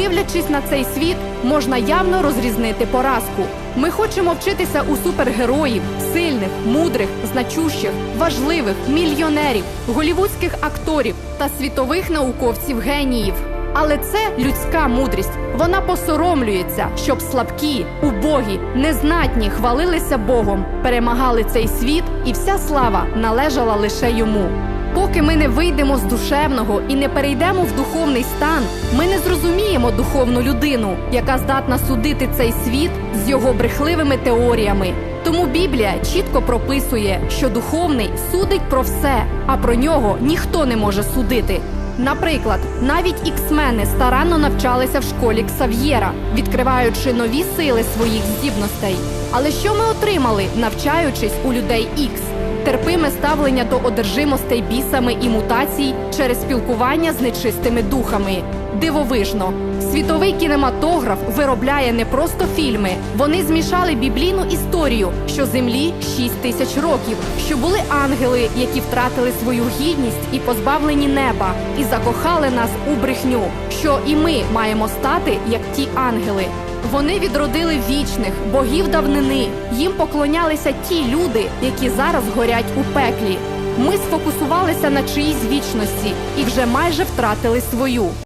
Дивлячись на цей світ, можна явно розрізнити поразку. Ми хочемо вчитися у супергероїв, сильних, мудрих, значущих, важливих, мільйонерів, голівудських акторів та світових науковців-геніїв. Але це людська мудрість. Вона посоромлюється, щоб слабкі, убогі, незнатні хвалилися Богом, перемагали цей світ, і вся слава належала лише йому. Поки ми не вийдемо з душевного і не перейдемо в духовний стан, ми не зрозуміємо духовну людину, яка здатна судити цей світ з його брехливими теоріями. Тому Біблія чітко прописує, що духовний судить про все, а про нього ніхто не може судити. Наприклад, навіть іксмени старанно навчалися в школі Ксав'єра, відкриваючи нові сили своїх здібностей. Але що ми отримали, навчаючись у людей Ікс? Терпиме ставлення до одержимостей бісами і мутацій через спілкування з нечистими духами. Дивовижно, світовий кінематограф виробляє не просто фільми. Вони змішали біблійну історію, що землі 6 тисяч років, що були ангели, які втратили свою гідність і позбавлені неба, і закохали нас у брехню, що і ми маємо стати як ті ангели. Вони відродили вічних богів давнини. Їм поклонялися ті люди, які зараз горять у пеклі. Ми сфокусувалися на чиїсь вічності і вже майже втратили свою.